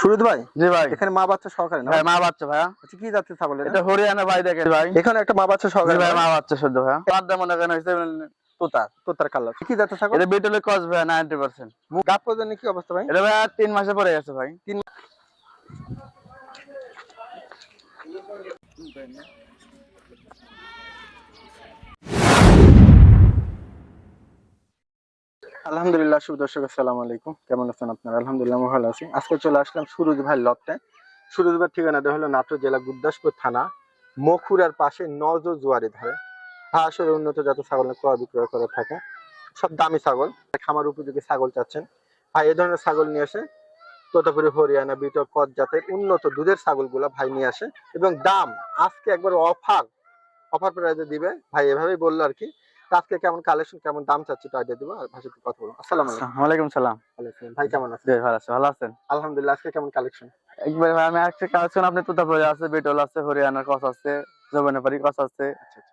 সুরজ ভাই? জি ভাই। এখানে মা বাচ্চা সহকারে না? ভাই মা বাচ্চা ভাইয়া। আচ্ছা কি জাতের ছাগল এটা? হরিয়ানা ভাই দেখেন। ভাই। এখানে একটা মা বাচ্চা সহকারে ভাই মা বাচ্চা শুদ্ধ ভাইয়া। পাদ্দা মনে করেন হয়েছে তুতার তোতার কালার। কি জাতের ছাগল? এটা বিটলে কস ভাইয়া নাইনটি পার্সেন্ট মুখ গাপ পর্যন্ত কি অবস্থা ভাই? এটা ভাইয়া তিন মাসে পরে গেছে ভাই। আলহামদুলিল্লাহ, শুভ দর্শক, আসসালামু আলাইকুম। কেমন আছেন আপনারা? আলহামদুলিল্লাহ ভালো আছি। আজকে চলে আসলাম সুরজ ভাই লটে। সুরজ ভাই ঠিকানাটা হলো নাটোর জেলা গুরদাসপুর থানা, মখুরার পাশে নজ জুয়ারি ধারে। আসলে উন্নত জাতের ছাগল ক্রয় বিক্রয় করে থাকে। সব দামি ছাগল। খামার উপযোগী ছাগল চাচ্ছেন। ভাই, এ ধরনের ছাগল নিয়ে আসে। তোতাপুরি, হরিয়ানা, বিটল, কদ জাতের উন্নত দুধের ছাগলগুলো ভাই নিয়ে আসে। এবং দাম, আজকে একবার অফার। অফার প্রাইজে দিবে। ভাই, এভাবেই বলল আর কি। আজকে কেমন কালেকশন কেমন দাম চাচ্ছি তো আইডিয়া দিব আর ভাষা কথা বলব। আসসালামু আলাইকুম। ওয়ালাইকুম সালাম। ভাই কেমন আছেন? ভালো আছে। ভালো আছেন? আলহামদুলিল্লাহ আজকে কেমন কালেকশন একবার ভাই আমি একটা কালেকশন আপনি তুতা পরে আছে বিটল আছে হরিয়ানার কস আছে জবনেপারি কস আছে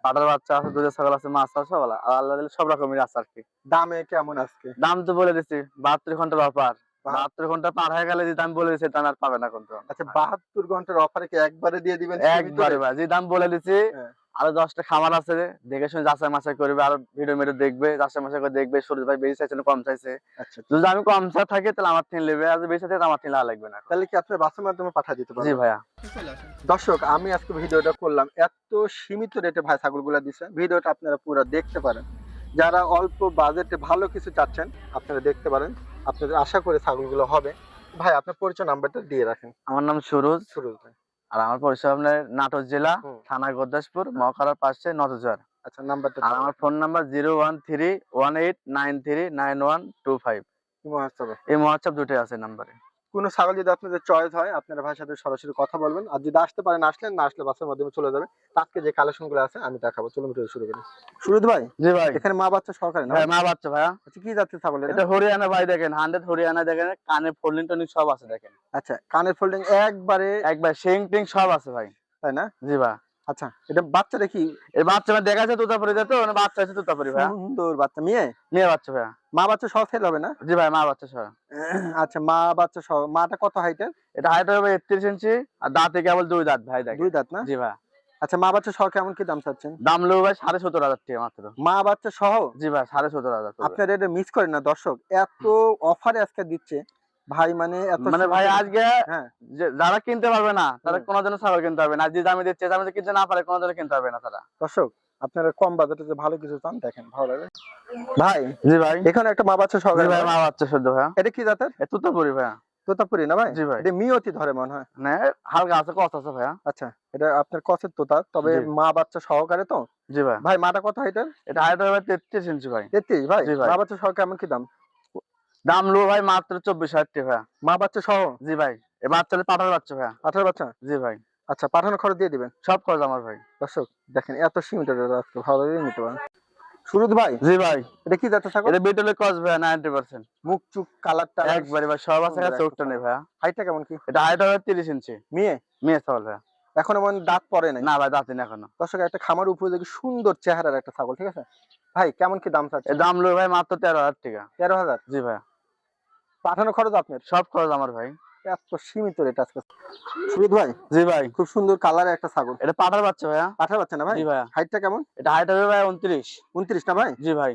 পাটার বাচ্চা আছে দুধের ছাগল আছে মাছ আছে সব আর আল্লাহ দিলে সব রকমের আছে আর কি। দামে কেমন আজকে? দাম তো বলে দিছি বাহাত্তর ঘণ্টার ব্যাপার বাহাত্তর ঘণ্টা পার হয়ে গেলে যে দাম বলে দিছি দাম আর পাবে না কিন্তু আচ্ছা বাহাত্তর ঘণ্টার অফারে কি একবারে দিয়ে দিবেন? একবারে ভাই যে দাম বলে দিছি হ্যাঁ। আরও দশটা খামার আছে দেখে শুনে যাচাই মাচাই করবে আর ভিডিও মেরে দেখবে যাচাই মাচাই করে দেখবে সুরজ ভাই বেশি চাইছে কম চাইছে। আচ্ছা যদি আমি কম চা থাকি তাহলে আমার তিন নেবে আর বেশি থাকে আমার লাগা লাগবে না তাহলে কি আপনার বাসের মাধ্যমে পাঠা দিতে জি ভাইয়া। দর্শক আমি আজকে ভিডিওটা করলাম এত সীমিত রেটে ভাই ছাগলগুলা দিছে। ভিডিওটা আপনারা পুরো দেখতে পারেন। যারা অল্প বাজেটে ভালো কিছু চাচ্ছেন আপনারা দেখতে পারেন আপনাদের আশা করে ছাগলগুলো হবে। ভাই আপনার পরিচয় নাম্বারটা দিয়ে রাখেন। আমার নাম সুরজ। সুরজ ভাই। আর আমার পরিচয় আপনার নাটোর জেলা থানা গোদাসপুর মহাকারার পাশে নটজোয়ার আচ্ছা নাম্বারটা আর আমার phone number zero one three one eight nine three nine one two five. এই হোয়াটসঅ্যাপ দুটোই আছে নাম্বারে। কোনো ছাগল যদি আপনাদের চয়েস হয় আপনারা ভাইয়ের সাথে সরাসরি কথা বলবেন। আর যদি আসতে পারেন আসলেন না আসলে বাসের মাধ্যমে চলে যাবে আজকে যে কালেকশনগুলো আছে আমি দেখাবো। চলুন ভিডিও শুরু করি। সুরজ ভাই? জি ভাই। এখানে মা বাচ্চা সহকারে না? ভাই মা বাচ্চা ভাইয়া। আচ্ছা কি যাচ্ছে ছাগল এটা? হরিয়ানা ভাই দেখেন হান্ড্রেড হরিয়ানা দেখেন কানে ফোল্ডিং টোনিং সব আছে দেখেন। আচ্ছা কানের ফোল্ডিং একবারে একবার শিং টিং সব আছে ভাই। তাই না? জি ভাই। আচ্ছা এটা বাচ্চা দেখি। এই বাচ্চা ভাই দেখা যাচ্ছে তুতাপুরি তো? মানে বাচ্চা আছে তুতাপুরি ভাইয়া? সুন্দর বাচ্চা মেয়ে? মেয়ে বাচ্চা ভাইয়া। মা বাচ্চা সহ ফেল হবে না? জি ভাই মা বাচ্চা সহ। আচ্ছা মা বাচ্চা সহ মাটা কত হাইটের এটা হাইট হবে একত্রিশ ইঞ্চি আর দাঁতে কেবল দুই দাঁত ভাই দুই দাঁত না? জি ভাই আচ্ছা মা বাচ্চা সহ কেমন কি দাম চাচ্ছেন? দাম লো ভাই সাড়ে সত্তর হাজার টাকা মাত্র। মা বাচ্চা সহ? জি ভাই সাড়ে সত্তর হাজার। আপনারা এটা মিস করেন না দর্শক। এত অফারে আজকে দিচ্ছে। ভাই মানে মানে ভাই আজকে হ্যাঁ। যারা কিনতে পারবে না তারা হুম। কোনোদিনও ছাগল কিনতে পারবে না। যে দামে দিচ্ছে দামে কিনতে না পারে কোনোদিনও কিনতে পারবে না তারা। দর্শক আপনারা কম বাজেটে যে ভালো কিছু চান দেখেন ভালো লাগে ভাই জি ভাই। এখানে একটা মা বাচ্চা সহকারে ভাই মা বাচ্চা সদ্য ভাইয়া। এটা কি জাতের? এ তুই তো পড়ি ভাইয়া। তোতাপুরি না ভাই? জি ভাই। এটা মিয়তি ধরে মনে হয়। মানে হালকা আছে কষ্ট আছে ভাইয়া। আচ্ছা এটা আপনার কসের তোতা তবে মা বাচ্চা সহকারে তো? জি ভাই। ভাই মাটা কত হাইটের? এটা হাইট হবে তেত্রিশ ইঞ্চি ভাই। তেত্রিশ ভাই? মা বাচ্চা সহ কেমন কি দাম? দাম লো ভাই মাত্র চব্বিশ হাজার টাকা ভাইয়া। মা বাচ্চা সহ? জি ভাই এ বাচ্চা পাঠার বাচ্চা ভাইয়া। আঠারো বাচ্চা? জি ভাই। আচ্ছা পাঠানো খরচ দিয়ে দিবেন? সব খরচ আমার ভাই। দর্শক দেখেন এত সীমিত ভালো নিতে পারেন। ভাই জি ভাই। এটা কি জাতের ছাগল? এটা বিটলে কস ভাইয়া নাইনটি পার্সেন্ট মুখ চুক কালারটা একবারে ভাই সব আছে চোখটা নেই হাইটটা কেমন কি? এটা হাইট হবে তিরিশ ইঞ্চি। মেয়ে? মেয়ে ছাগল এখনও মনে দাঁত পড়ে নাই। না ভাই দাঁতিন এখনও। দর্শক একটা খামার উপযোগী সুন্দর চেহারার একটা ছাগল ঠিক আছে? ভাই কেমন কি দাম চাচ্ছে দাম লো ভাই মাত্র তেরো হাজার টাকা। তেরো হাজার? জি ভাই পাঠানো খরচ আপনার? সব খরচ আমার ভাই। এত সীমিত রেট আজকে। সুরজ ভাই? জি ভাই খুব সুন্দর কালারের একটা ছাগল। এটা পাঠার বাচ্চা ভাইয়া। পাঠা পাচ্ছে না ভাই? জি ভাইয়া। হাইটটা কেমন? এটা হাইট হবে ভাই উনত্রিশ। উনত্রিশ না ভাই? জি ভাই।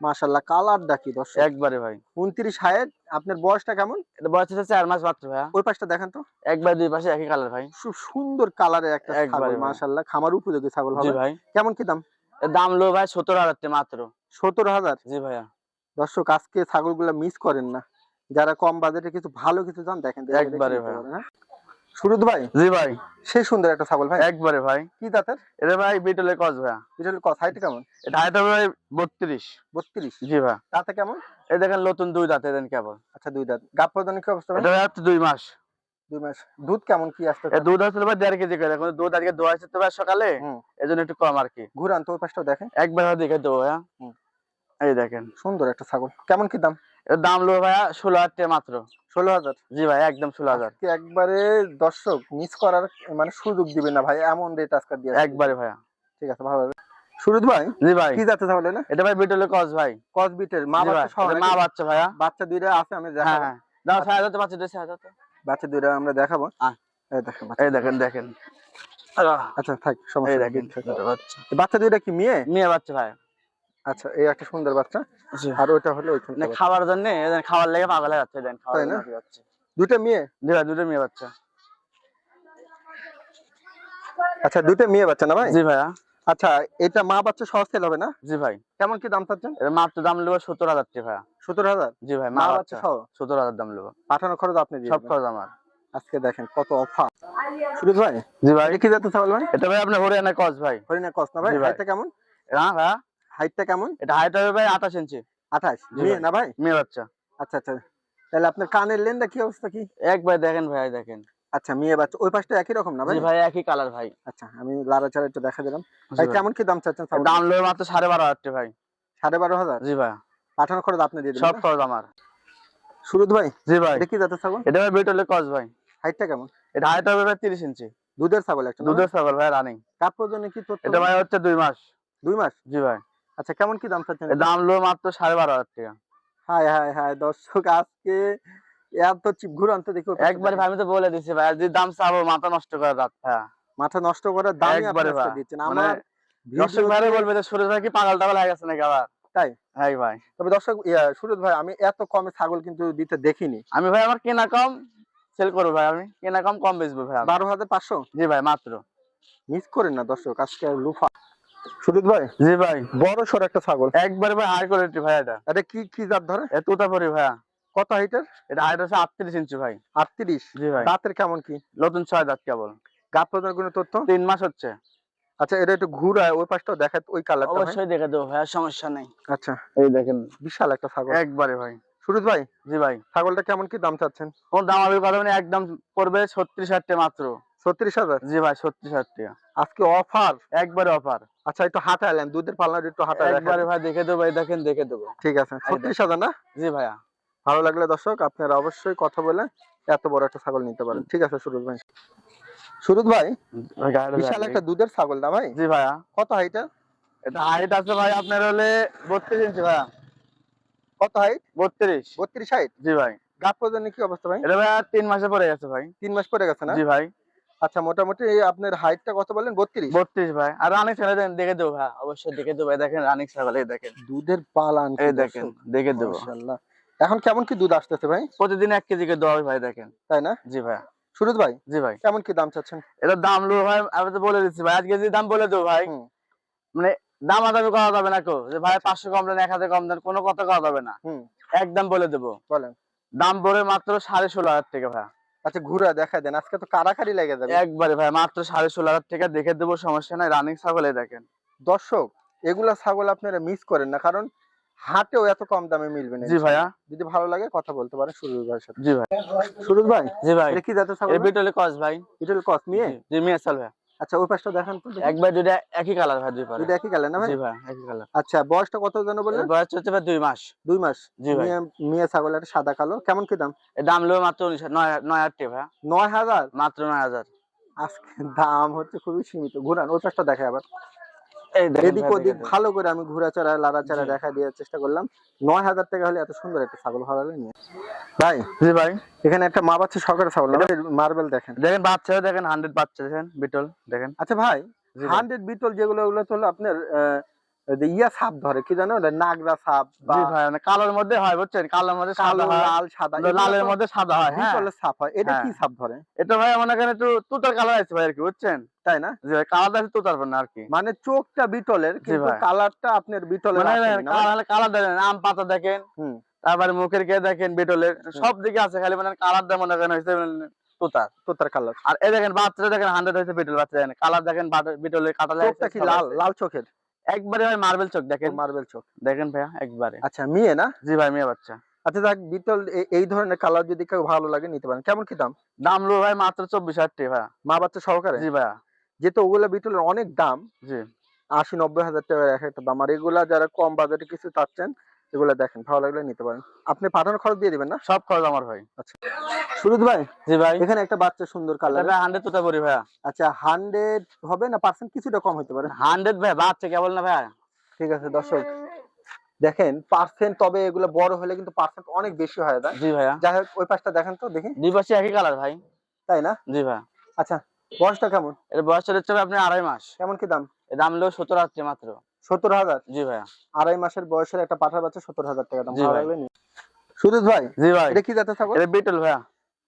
মাশাল্লাহ কালার ডাকি দর্শক? একবারে ভাই। উনত্রিশ হাইট আপনার বয়সটা কেমন? এটা বয়স হচ্ছে চার মাস মাত্র ভাইয়া। ওই পাশটা দেখেন তো। একবার দুই পাশে একই কালার ভাই। খুব সুন্দর কালারের একটা ছাগল মাশাল্লাহ খামার উপযোগী ছাগল হবে। ভাই। কেমন কি দাম? দাম লো ভাই সত্তর হাজার মাত্র। সতেরো হাজার? জি ভাইয়া। দর্শক আজকে ছাগলগুলা মিস করেন না। যারা কম বাজেটে কিছু ভালো কিছু চান দেখেন দেখে দেখে একবারে ভাই। হ্যাঁ? ভাই জি ভাই। সেই সুন্দর একটা ছাগল ভাই। একবারে ভাই। কি জাতের? এটা ভাই বিটলে কস ভাইয়া। এটা হলো কস হাইট কেমন? এটা হাইট হবে ভাই বত্রিশ। বত্রিশ? জি ভাই। তাতে কেমন? এই দেখেন নতুন দুই দাঁত দেন কেবল। আচ্ছা দুই দাঁত। গাপ প্রদান কি অবস্থা এটা ভাই দুই মাস। দুই মাস। দুধ কেমন কি আসতে এ দুধ আসলে ভাই দেড় কেজি করে। এখন দুধ আজকে দোয়া আছে তো ভাই সকালে হুম। এই জন্য একটু কম আর কি। ঘুরান তো ওই পাশটাও দেখেন। একবার দেখে দেবো ভাইয়া। এই দেখেন। সুন্দর একটা ছাগল। কেমন কি দাম? দাম লো ভাইয়া ষোলো হাজার টাকা মাত্র। ষোলো হাজার? জি ভাই একদম ষোলো হাজার। একবারে দর্শক মিস করার মানে সুযোগ দিবেন না ভাই এমন রেট আজকে দিয়ে একবারে ভাইয়া। ঠিক আছে ভালো হবে। সুরজ ভাই জি ভাই। কি যাচ্ছে তাহলে না? এটা ভাই বিটলে কস ভাই। কস বিটের মা বাচ্চা? মা ভাইয়া। বাচ্চা দুইটা আছে আমি হ্যাঁ দেখাবো। হ্যাঁ। দাও হাজার বাচ্চা দিয়েছে হাজার বাচ্চা দুইটা আমরা দেখাবো। এই দেখেন এই দেখেন দেখেন। আচ্ছা থাক সমস্যা দেখেন বাচ্চা দুইটা কি মেয়ে? মেয়ে বাচ্চা ভাই। আচ্ছা এই একটা সুন্দর বাচ্চা। আর হলো ওইখানে মানে খাওয়ার জন্য খাওয়ার লেগে পাগল যাচ্ছে দেন খাওয়ার না? জন্য মেয়ে? দুটো মেয়ে বাচ্চা। আচ্ছা মেয়ে বাচ্চা না ভাই? জি ভাইয়া। আচ্ছা এটা মা বাচ্চা সেল হবে না? জি ভাই। কেমন কি দাম চাচ্ছেন? এর মাত্র দাম নেব সত্তর হাজার টাকা ভাইয়া। সত্তর হাজার? জি ভাই মা বাচ্চা। সহ? সত্তর হাজার দাম নেব। পাঠানো খরচ আপনি সব খরচ আমার। আজকে দেখেন কত অফার। সুরজ ভাই জি ভাই। কি যাতে ছাগল ভাই? এটা ভাই আপনার হরিয়ানা কস ভাই। হরিয়ানা কস না ভাই? জি ভাই। হাইটটা কেমন? হ্যাঁ ভাইয়া। হাইটটা কেমন? এটা হাইট হবে ভাই আঠাশ ইঞ্চি আঠাশ? মেয়ে না ভাই? মেয়ে বাচ্চা। আচ্ছা আচ্ছা। তাহলে আপনার কানের লেনটা কি অবস্থা কি? একবার দেখেন ভাই দেখেন। আচ্ছা মেয়ে বাচ্চা। ওই পাশটা একই রকম না ভাই? ভাই একই কালার ভাই। আচ্ছা আমি লারা একটু দেখা দিলাম। ভাই। কেমন কি দাম চাচ্ছেন দাম নেবে মাত্র সাড়ে বারো হাজার টাকা ভাই। সাড়ে বারো হাজার? জি ভাই। পাঠানো খরচ আপনি দিয়ে সব খরচ আমার। সুরজ ভাই জি ভাই। কি যাতে ছাগল? এটা ভাই বেটলে কস ভাই। হাইটটা কেমন? এটা হাইট হবে ভাই তিরিশ ইঞ্চি দুধের ছাগল একটা দুধের ছাগল ভাই রানিং কাপ পর্যন্ত কি এটা ভাই হচ্ছে দুই মাস। দুই মাস? জি ভাই। আচ্ছা কেমন কি দাম চাচ্ছেন দাম লো মাত্র সাড়ে বারো হাজার টাকা। হাই হাই হাই দর্শক আজকে এত চিপ ঘুরান তো দেখি একবার ভাই আমি তো বলে দিছি ভাই যদি দাম চাবো মাথা নষ্ট করে রাত মাথা নষ্ট করার দামই আপনি একবারে ভাই। দিচ্ছেন। মানে আমার দর্শক ভিডিওতে- বলবে যে সুরেশ ভাই কি পাগল টাগল হয়ে গেছে নাকি আবার? তাই? হ্যাঁ ভাই। তবে দর্শক সুরজ ভাই আমি এত কমে ছাগল কিন্তু দিতে দেখিনি। আমি ভাই আমার কেনা কম সেল করব ভাই আমি। কেনা কম কম বেচবো ভাই। বারো হাজার পাঁচশো? জি ভাই মাত্র। মিস করেন না দর্শক আজকে লুফা। ভাই? জি ভাই। বড় সর একটা ছাগল। একবারে ভাই হাই কোয়ালিটি ভাই এটা। এটা কি কি জাত ধরে? এ তুতাপুরি ভাইয়া। কত হাইটের এটা হাইট হচ্ছে আটত্রিশ ইঞ্চি ভাই। আটত্রিশ? জি ভাই। দাঁতের কেমন কি? নতুন ছয় দাঁত কেবল। গাপ প্রদান কোনো তথ্য? তিন মাস হচ্ছে। আচ্ছা এটা একটু ঘুরায় ওই পাশটাও দেখায় ওই কালারটা অবশ্যই দেখে দেবো ভাই সমস্যা নেই। আচ্ছা। এই দেখেন। বিশাল একটা ছাগল। একবারে ভাই। সুরজ ভাই? জি ভাই। ছাগলটা কেমন কি দাম চাচ্ছেন? কোন দাম কথা মানে একদম পড়বে ছত্রিশ হাজার মাত্র। ছত্রিশ হাজার? জি ভাই ছত্রিশ হাজার টাকা। আজকে অফার? একবারে অফার। আচ্ছা একটু হাঁটাইলেন দুধের পাল্লাটা একটু হাঁটায় একবারে ভাই দেখে দেবো এই দেখেন দেখে দেবো। ঠিক আছে ছত্রিশ হাজার না? জি ভাইয়া। ভালো লাগলে দর্শক আপনারা অবশ্যই কথা বলে এত বড় একটা ছাগল নিতে পারেন। ঠিক আছে সুরজ ভাই। সুরজ ভাই ভাই বিশাল একটা দুধের ছাগল না ভাই? জি ভাইয়া। কত হাইটা এটা হাইট আছে ভাই আপনার হলে বত্রিশ ইঞ্চি ভাইয়া। কত হাইট বত্রিশ। বত্রিশ হাইট জি ভাই। গাপ পর্যন্ত কি অবস্থা ভাই? এটা ভাইয়া তিন মাসে পরে গেছে ভাই। তিন মাস পরে গেছে না? জি ভাই। আচ্ছা মোটামুটি আপনার হাইটটা কত বলেন? বত্রিশ? বত্রিশ ভাই। আর রানিক ছাগল দেখে দেবো ভাই। অবশ্যই দেখে দেবো। দেখেন রানিক ছাগল এই দেখেন। দুধের পালান এই দেখেন দেখে দেবো। এখন কেমন কি দুধ আসতেছে ভাই? প্রতিদিন এক কেজি করে দেওয়া হয় ভাই দেখেন। তাই না? জি ভাই। সুরজ ভাই জি ভাই। কেমন কি দাম চাচ্ছেন? এটার দাম লো ভাই আমি তো বলে দিচ্ছি ভাই। আজকে যদি দাম বলে দেবো ভাই মানে দাম আদামি করা যাবে না কো যে ভাই পাঁচশো কম দেন এক হাজার কম দেন কোনো কথা করা যাবে না। হুম। একদম বলে দেবো। বলেন। দাম পড়ে মাত্র সাড়ে ষোলো হাজার টাকা ভাই। আচ্ছা ঘুরা দেখা দেন। আজকে তো কারাকারি লেগে যাবে। একবারে ভাই মাত্র সাড়ে ষোলো হাজার টাকা দেখে দেবো সমস্যা নাই। রানিং ছাগলে দেখেন। দর্শক এগুলা ছাগল আপনারা মিস করেন না কারণ হাটেও এত কম দামে মিলবে না জি ভাইয়া যদি ভালো লাগে কথা বলতে পারেন সুরজ ভাইয়ের সাথে। জি ভাই। সুরজ ভাই জি ভাই। এটা কি জাতের ছাগল বিটলে কস ভাই। ইটল কস নিয়ে জি মিয়া চাল ভাই আচ্ছা ওই পাশটা দেখান তো একবার দুইটা একই কালার ভাই দুই পারে দুইটা একই কালার না ভাই? জি ভাই একই কালার আচ্ছা বয়সটা কত যেন বললেন? বয়স হচ্ছে ভাই দুই মাস। দুই মাস। জি ভাই। মেয়ে ছাগল একটা সাদা কালো। কেমন কি দাম? এর দাম লো মাত্র উনিশ নয় নয় হাজার টাকা ভাই। নয় হাজার? মাত্র নয় হাজার। আজকে দাম হচ্ছে খুবই সীমিত। ঘুরান ওই পাশটা দেখে আবার। এদিক ওদিক ভালো করে আমি ঘুরা চড়া লাড়া চাড়া জি। দেখা দেওয়ার চেষ্টা করলাম। নয় হাজার টাকা হলে এত সুন্দর একটা ছাগল হারালে নিয়ে ভাই জি ভাই। এখানে একটা মা বাচ্চা সরকারের ছাগল মার্বেল দেখেন। দেখেন বাচ্চা দেখেন হান্ড্রেড বাচ্চা দেখেন বিটল দেখেন। আচ্ছা ভাই ভাই। হান্ড্রেড বিটল যেগুলো ওগুলো তো হলো আপনার আহ, যে ইয়া সাপ ধরে কি জানো? ওটা নাগরা সাপ জি ভাই মানে কালোর মধ্যে হয় বুঝছেন? কালোর মধ্যে সাদা হয়। লাল সাদা লালের মধ্যে সাদা হয় হ্যাঁ। সাপ হয়। এটা হ্যাঁ। কি সাপ ধরে? এটা ভাই মনে করেন একটু তুতার কালার আছে ভাই আর কি বুঝছেন? তাই না? যে কালার আছে তুতার না আর কি। মানে চোখটা বিটলের কিন্তু কালারটা আপনার বিটলের মানে কালার দেখেন আম পাতা দেখেন তারপরে মুখের কে দেখেন বিটলের সব দিকে আছে খালি মানে কালার দেয় মনে করেন হচ্ছে তুতার। তো কালার। আর এই দেখেন বাচ্চাটা দেখেন হান্ড্রেড হয়েছে বিটল বাচ্চা দেখেন কালার দেখেন বাট- বিটলের কাটা কি লাল? লাল চোখের? একবারে ভাই মার্বেল চোখ দেখেন। মার্বেল চোখ। দেখেন ভাইয়া একবারে। আচ্ছা মেয়ে না? জি ভাই মেয়ে বাচ্চা। আচ্ছা দেখ বিটল এই ধরনের কালার যদি কেউ ভালো লাগে নিতে পারেন। কেমন কি দাম? দাম লো ভাই মাত্র চব্বিশ হাজার টাকা ভাইয়া। মা বাচ্চা সহকারে? জি ভাইয়া। যেহেতু ওগুলা বিটলের অনেক দাম জি। আশি নব্বই হাজার টাকার এক একটা দাম। আর এগুলা যারা কম বাজারে কিছু চাচ্ছেন এগুলা দেখেন ভালো লাগলে নিতে পারেন। আপনি পাঠানো খরচ দিয়ে দিবেন না? সব খরচ আমার ভাই। আচ্ছা। সুরজ ভাই জি ভাই। এখানে একটা বাচ্চা সুন্দর কালার এটা হান্ড্রেড তুতা পরি ভাইয়া। আচ্ছা হান্ড্রেড হবে না পার্সেন্ট কিছুটা কম হতে পারে। হান্ড্রেড ভাই বাচ্চা কেবল না ভাইয়া? ঠিক আছে দর্শক। দেখেন পার্সেন্ট তবে এগুলো বড় হলে কিন্তু পার্সেন্ট অনেক বেশি হয় যায় জি ভাইয়া। যাই হোক ওই পাশটা দেখেন তো দেখি। দুই পাশে একই কালার ভাই। তাই না? জি ভাইয়া। আচ্ছা বয়সটা কেমন? এর বয়স হচ্ছে ভাই আপনি আড়াই মাস। কেমন কি দাম? এর দাম হলো সত্তর হাজার মাত্র। সত্তর হাজার? জি ভাইয়া। আড়াই মাসের বয়সের একটা পাঠার বাচ্চা সত্তর হাজার টাকা দাম। ভালো। লাগলে নিন। ভাই। জি ভাই। এটা কি জাতের ছাগল? এটা বিটল ভাইয়া।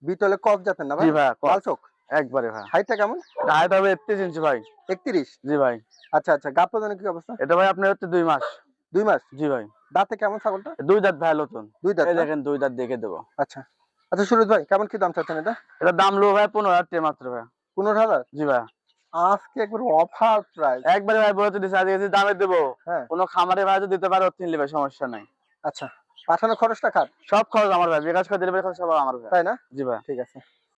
বিটলে কফ জাতের না ভাই? জি ভাইয়া লাল চোখ? একবারে ভাই হাইটটা কেমন? হাইট হবে একত্রিশ ইঞ্চি ভাই। একত্রিশ? জি ভাই। আচ্ছা আচ্ছা। গাপ প্রদানের কি অবস্থা? এটা ভাই আপনার হচ্ছে দুই মাস। দুই মাস? জি ভাই। দাঁতে কেমন ছাগলটা? দুই দাঁত ভাই নতুন। দুই দাঁত দেখেন দুই দাঁত দেখে দেবো। আচ্ছা। আচ্ছা সুরজ ভাই কেমন কি দাম চাচ্ছেন এটা? এটা দাম লো ভাই পনেরো হাজার টাকা মাত্র ভাই পনেরো হাজার? জি ভাই আজকে একবার অফার প্রাইস একবারে ভাই বলে দিছি আজকে দামে দেবো। হ্যাঁ। কোনো খামারে ভাই দিতে পারো তিন নেবে সমস্যা নাই। আচ্ছা পাঠানোর খরচটা খাট সব খরচ আমার ভাই বিকাশ করে দিলে খরচ সব আমার ভাই। তাই না? জি ভাই। ঠিক আছে।